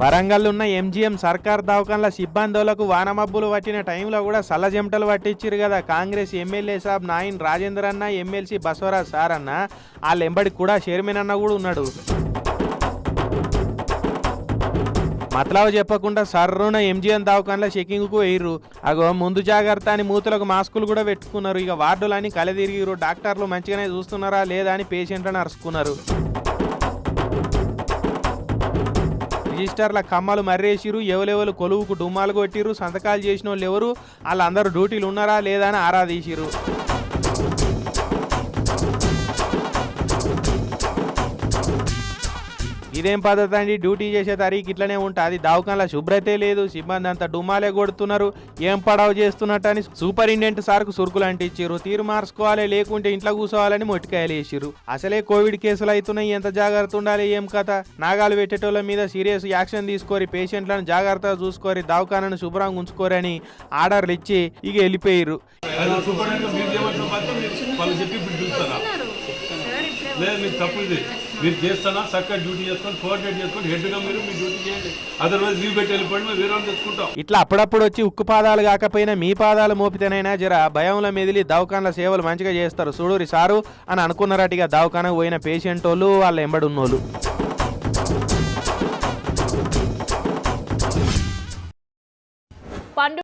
వరంగల్ ఉన్న ఎంజీఎం సర్కార్ దవాఖాన్ల సిబ్బందులకు వానమబ్బులు పట్టిన టైంలో కూడా సల్లజెమటలు పట్టించారు కదా. కాంగ్రెస్ ఎమ్మెల్యే సాబ్ నాయన్ రాజేందర్ అన్న ఎమ్మెల్సీ బసవరాజ్ సార్ అన్న వాళ్ళ ఎంబడి కూడా చైర్మన్ అన్న కూడా ఉన్నాడు. మతలావ చెప్పకుండా సర్రున ఎంజీఎం దవాఖాన్ల చెకింగ్కు వేయరు అగో ముందు జాగ్రత్త అని మూతులకు మాస్కులు కూడా పెట్టుకున్నారు. ఇక వార్డులని కలదిరిగిరు డాక్టర్లు మంచిగానే చూస్తున్నారా లేదా అని పేషెంట్లను అరుచుకున్నారు. రిజిస్టర్ల కమ్మలు మర్రేసిరు ఎవలెవలు కొలువుకు డుమ్మాలు కొట్టిరు సంతకాలు చేసిన వాళ్ళు ఎవరు వాళ్ళందరూ డ్యూటీలు ఉన్నారా లేదా అని ఆరా తీసిరు ఇదేం పద్ధతి అండి? డ్యూటీ చేసే తారీఖు ఇట్లనే ఉంటుంది దవాఖాన్ల శుభ్రతే లేదు. సిబ్బంది అంతా డుమాలే కొడుతున్నారు. ఏం పడవ చేస్తున్నట్టు అని సూపరింటెండెంట్ సార్కు సురుకులు అంటించారు తీరు మార్చుకోవాలి లేకుంటే ఇంట్లో కూర్చోవాలని మొట్టికాయలు వేసిరు అసలే కోవిడ్ కేసులు అవుతున్నాయి ఎంత జాగ్రత్త ఉండాలి ఏం కథ? నాగాలు పెట్టేటోళ్ళ మీద సీరియస్ యాక్షన్ తీసుకోరి పేషెంట్లను జాగ్రత్తగా చూసుకోరి దవాఖానను శుభ్రంగా ఉంచుకోరని ఆర్డర్లు ఇచ్చి ఇక వెళ్ళిపోయారు లేదు మీకు తప్పు ఇది. మీరు చేస్తానా చక్కగా డ్యూటీ చేసుకొని కోఆర్డినేట్ చేసుకొని హెడ్గా మీరు మీ డ్యూటీ చేయండి. అదర్వైజ్ లీవ్ పెట్టి వెళ్ళిపోయి మేము వేరే తెచ్చుకుంటాం. ఇట్లా అప్పుడప్పుడు వచ్చి ఉక్కు పాదాలు కాకపోయినా మీ పాదాలు మోపితేనైనా జర భయంలో మెదిలి దవాఖాన్ల సేవలు మంచిగా చేస్తారు. చూడురి సారు అని అనుకున్నారటిగా దవాఖానకు పోయిన పేషెంట్ వాళ్ళు వాళ్ళ ఎంబడున్నోళ్ళు.